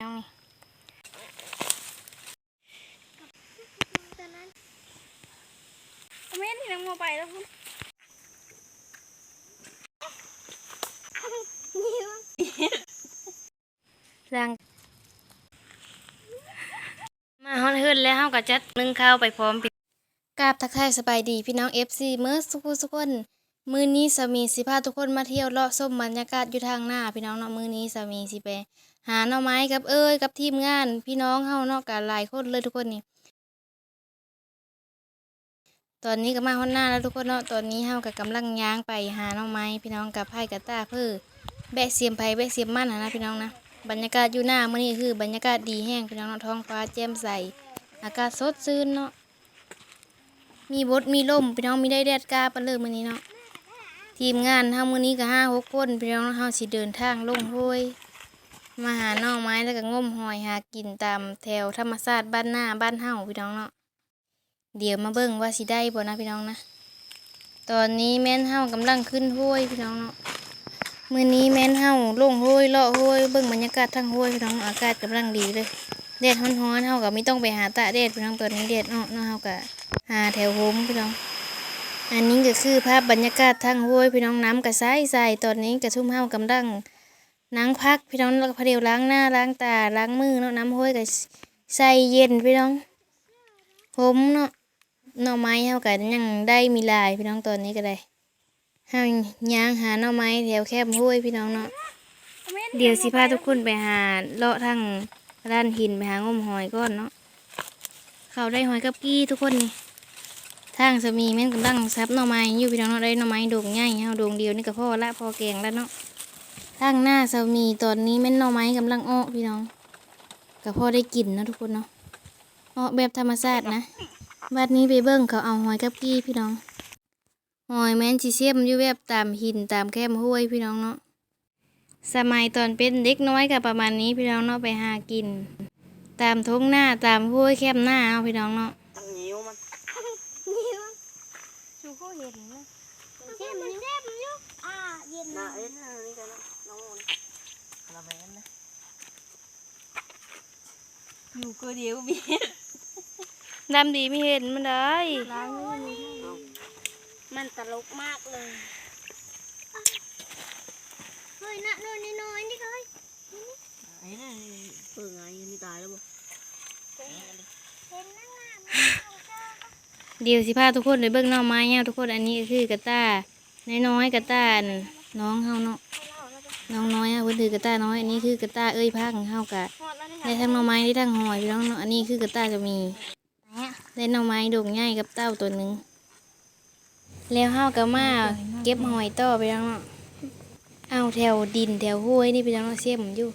เอานี่เม่นที่นังโมไปแล้วคุณลังมาฮอนเฮือนแล้วเฮาก็จัดนึ่งข้าวไปพร้อมพี่กราบทักทายสบายดีพี่น้อง FC เมื่อสุกุสุกคนมื้อนี้สามีสิพาทุกคนมาเที่ยวเลาะส้มบรรยากาศอยู่ทางหน้าพี่น้องเนาะมื้อนี้สามีสิไป หาหน่อไม้กับเอ้ยกับทีมงาน พี่น้องเฮาเนาะกันหลายคนเลยทุกคนนี่ตอนนี้ก็มาฮอนหน้าแล้วทุกคนเนาะตอนนี้เฮาก็กำลังย่างไปหาหน่อไม้พี่น้องกับไผ่กับตาเพื่อแบกเสียมไผ่แบกเสียมมันนะนะพี่น้องนะบรรยากาศอยู่หน้ามื้อนี้คือบรรยากาศดีแห้งพี่น้องเนาะท้องฟ้าแจ่มใส อากาศสดชื่นเนาะมีบดมีลมพี่น้องมีได้แดดกล้าปะเลยมื้อนี้เนาะทีมงานเฮามื้อนี้ก็ห้าหกคนพี่น้องเฮาสิเดินทางลงห้วย มาหาหน่อไม้แล้วก็งมหอยหากินตามแถวธรรมชาติบ้านหน้าบ้านเฮาพี่น้องเนาะเดี๋ยวมาเบิ่งว่าสิได้บ่นะพี่น้องนะ ตอนนี้แม่นเฮากำลังขึ้นห้วยพี่น้องเนาะมื้อนี้แม่นเฮาลงห้วยเลาะห้วยเบิ่งบรรยากาศทางห้วยพี่น้องอากาศกำลังดีเลยแดดร้อนๆเฮาก็ไม่ต้องไปหาตากแดดพี่น้องตอนนี้แดดเนาะเนาะเฮาก็หาแถวโฮมพี่น้องอันนี้ก็คือภาพบรรยากาศทางห้วยพี่น้องน้ำกระใสใสตอนนี้กระชุ่มเฮากำลัง นั่งพักพี่น้องแล้วก็พเดียวล้างหน้าล้างตาล้างมือเนาะน้ำห้วยก็ใส่เย็นพี่น้องผมเนาะหน่อไม้เฮากันยังได้มีลายพี่น้องตอนนี้ก็ได้เฮาย่างหาหน่อไม้แถวแคบห้วยพี่น้องเนาะเดี๋ยวสิพาทุกคนไปหาเลาะทางร้านหินไปหางมหอยก่อนเนาะเขาได้หอยกับกี้ทุกคนนี่ทางสามีแม่นกำลังซับหน่อไม้อยู่พี่น้องเนาะได้หน่อไม้โด่งใหญ่เฮาโด่งเดียวนี่ก็พอละพอแกงแล้วเนาะ ทางหน้าสามีตอนนี้แม่นหน่อไม้กำลังอ้อพี่น้องก็พอได้กินนะทุกคนเนาะอ้อแบบธรรมชาตินะบัดนี้ไปเบิ่งเขาเอาหอยกับกี้พี่น้องหอยแม่นสิเสียมอยู่แบบตามหินตามแคมห้วยพี่น้องเนาะสมัยตอนเป็นเด็กน้อยก็ประมาณนี้พี่น้องเนาะไปหากิน ตามท้องหน้าตามห้วยแคมหน้าเอาพี่น้องเนาะตั้งนิ้วมันชูเขาเห็นนะ เจ็บมันเจ็บอยู่อ่าเย็นน่านะเอ็นนี่กันนะน้องนะละแมนนะอยู่ก็เดียวบีดำดีไม่เห็นมันได้ล้างมือมันตลกมากเลยเฮ้ยน่ะน้อยน้อยนี่เลยไอ้นี่เปิดไงนี่ตายแล้วบ่เห็นนั่งงาม เดี๋ยวสิพาทุกคนไปเบิ่งหน่อไม้เนี่ยทุกคนอันนี้ก็คือกระต้าน้อยๆกระต้าอันน้องเฮาเนาะน้องน้อยอะเพิ่นถือกระต้าน้อยอันนี้คือกระต้าเอ้ยพังเฮากะได้ทั้งหน่อไม้ได้ทั้งหอยพี่น้องเนาะอันนี้คือกระต้าจะมีได้หน่อไม้ดกใหญ่กับเต้าตัวหนึงแล้วเฮาก็มาเก็บหอยต่อไปน้องเนาะเอาแถวดินแถวห้วยนี่พี่น้องเนาะเสียมอยู่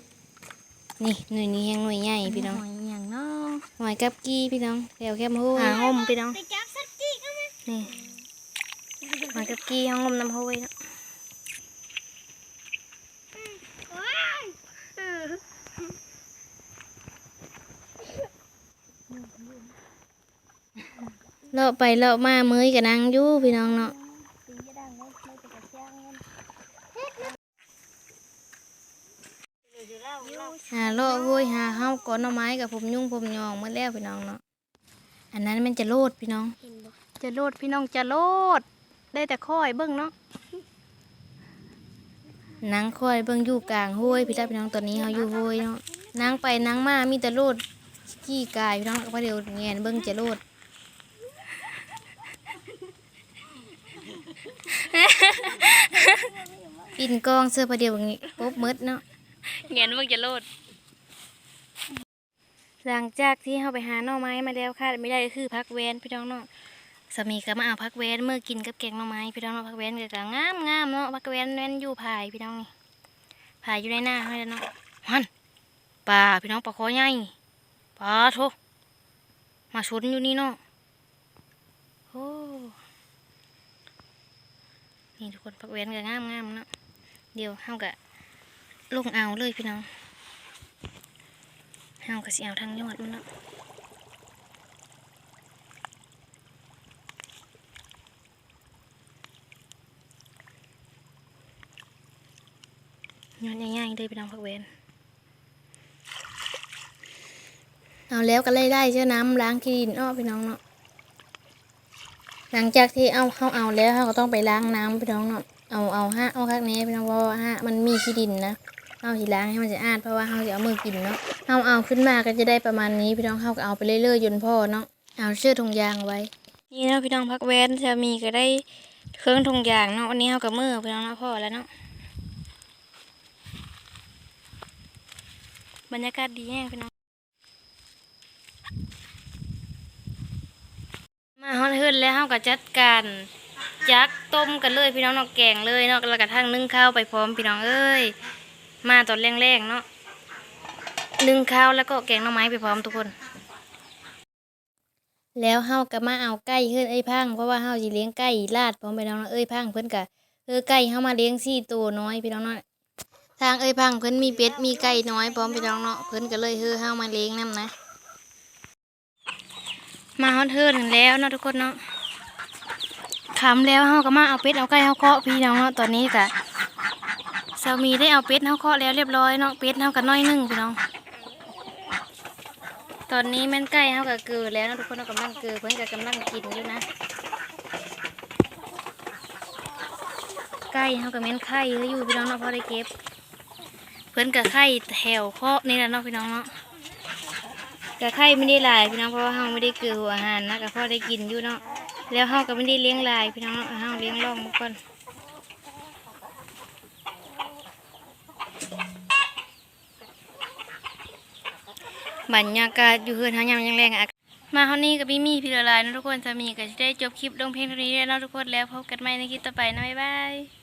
นี่หน่วยนี้แห้งหน่วยใหญ่พี่น้องหอยอย่างเนาะหอยกับกี้พี่น้องแถวแคมห้วยหาห่มพี่น้อง ไปจับสักจีก็มาเกับกี้ห้องห่มน้ำห้วยเนาะเลาะไปเลาะมาเมยกับนางยู่พี่น้องเนาะหาเลาะห้วยหาเฮาก้อนหน่อไม้กับผมยุ่งผมยองหมาแล้วพี่น้องเนาะอันนั้นมันจะโลดพี่น้อง จะโลดพี่น้องจะโลด ได้แต่ค่อยเบิ่งเนาะนางค่อยเบิ่งอยู่กลางห้วยพี่ตาพี่น้องตอนนี้เฮาอยู่ห้วยเนาะนางไปนางมามีแต่โลดขี้กายพี่น้องแล้วก็เดี๋ยวแงนเบิ่งจะโลดปิ่นกองเสื้อผ้าเดียวอย่างงี้ปุ๊บมืดเนาะเงี้ยเบิ่งจะโลด หลังจากที่เราไปหาหน่อไม้มาแล้วค่ะไม่ได้ก็คือพักเว้นพี่น้องเนาะ สามีก็มาเอาพักเว้นเมื่อกินกับแกงหน่อไม้พี่น้องเนาะพักเว้นก็งามงามเนาะพักเว้นแน่นอยู่ภายพี่น้องนี่ภายอยู่ในหน้าให้แล้วเนาะฮันปลาพี่น้องปลาคอใหญ่ปลาโถมาชนอยู่นี่เนาะโอ้นี่ทุกคนพักเว้นก็งามงามเนาะเดี๋ยวเฮาก็ลงเอาเลยพี่น้องเฮาก็สิเอาทางยอดมันเนาะ ยอดใหญ่ๆเลยพี่น้องพักเวนเอาแล้วก็ไล่ไล่เชื่อน้ำล้างขี้ดินอ้อพี่น้องเนาะหลังจากที่เอาเข้าเอาแล้วเขาก็ต้องไปล้างน้ำพี่น้องเนาะเอาเอาห้าเอาข้างนี้พี่น้องเพราะว่าห้ามันมีขี้ดินนะเอาสิล้างให้มันจะอาดเพราะว่าเขาจะเอามือกินเนาะเอาเอาขึ้นมาก็จะได้ประมาณนี้พี่น้องเขาก็เอาไปเรื่อยๆจนพ่อเนาะเอาเชือกถุงยางไว้ นี่เนาะพี่น้องพักแวนจะมีก็ได้เครื่องถุงยางเนาะวันนี้เขากับมือพี่น้องเนาะพ่อแล้วเนาะ บรรยากาศดีแห้งพี่น้อง มาฮอดเฮือนแล้วเฮาก็จัดการจักต้มกันเลยพี่น้องเนาะแกงเลยเนาะแล้วก็ทั้งนึ่งข้าวไปพร้อมพี่น้องเอ้ยมาตอนแรกๆเนาะนึ่งข้าวแล้วก็แกงน่อไม้ไปพร้อมทุกคน แล้วเฮาก็มาเอาไก่เฮือนเอ้ยพังเพราะว่าเฮาสิเลี้ยงไก่ลาดพร้อมพี่น้องเนาะเอ้ยพังเพิ่นก็เออไก่เฮามาเลี้ยงสี่ตัวน้อยพี่น้องเนาะ ทางเอ้ยพังเพิ่นมีเป็ดมีไก่น้อยพร้อมพี่น้องเนาะเพิ่นก็เลยเฮือเฮามาเลี้ยงนํนะ มาฮอดเฮือนแล้วเนาะทุกคนเนาะขำแล้วเฮาก็มาเอาเป็ดเอาไก่เฮาเคาะพี่น้องเนาะตอนนี้ก็สามีได้เอาเป็ดเฮาเคาะแล้วเรียบร้อยเนาะเป็ดเฮาก็น้อยนึงพี่น้อง ตอนนี้แม่นไก่เฮาก็เกิดแล้วเนาะทุกคนเนาะกำลังเกิดเพิ่นก็กำลังกินอยู่นะไก่เฮาก็แม่นไข่อยู่พี่น้องเนาะพอได้เก็บ เพิ่นก็ไข่แถวเคาะนี่แหละเนาะพี่น้องเนาะกะไข่ไม่ได้ลายพี่น้องเพราะว่าเฮาไม่ได้เกลือหัวอาหารนะกะพ่อได้กินอยู่เนาะแล้วเฮาก็ไม่ได้เลี้ยงลายพี่น้องเนาะเฮาเลี้ยงล่องมาก่อนบรรยากาศอยู่เฮือนเฮายามยังแรงอะมาเฮานี้ก็บ่มี่พี่ละลายนะทุกคนจะมีก็สิได้จบคลิปลงเพียงเท่านี้แล้วนะทุกคนแล้วพบกันใหม่ในคลิปต่อไปนะบ๊ายบาย